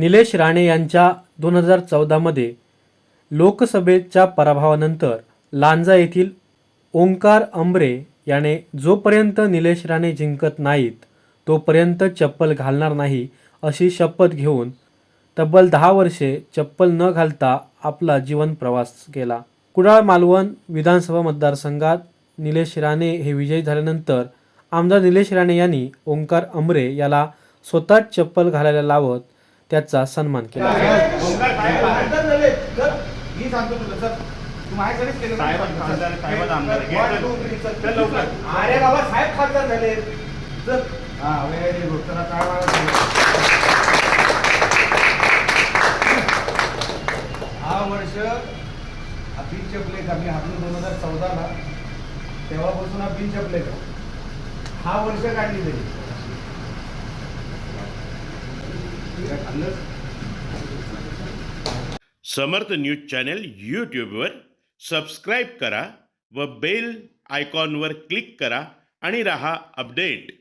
निलेश राणे यांच्या दोन हजार चौदामध्ये लोकसभेच्या पराभवानंतर लांजा येथील ओंकार अंबरे याने जोपर्यंत निलेश राणे जिंकत नाहीत तोपर्यंत चप्पल घालणार नाही अशी शपथ घेऊन तब्बल दहा वर्षे चप्पल न घालता आपला जीवन प्रवास केला. कुडाळ मालवण विधानसभा मतदारसंघात निलेश राणे हे विजयी झाल्यानंतर आमदार निलेश राणे यांनी ओंकार अंबरे याला स्वतःच चप्पल घालायला लावत त्याचा सन्मान केला. मी सांगतो तुला अरे झाले हा काय हा वर्ष हा चपले का मी हातून दोन हजार चौदाला तेव्हापासून हा चपले का हा वर्ष काढली तरी समर्थ न्यूज चॅनल यूट्यूबवर सबस्क्राईब करा व बेल आयकॉनवर क्लिक करा आणि रहा अपडेट.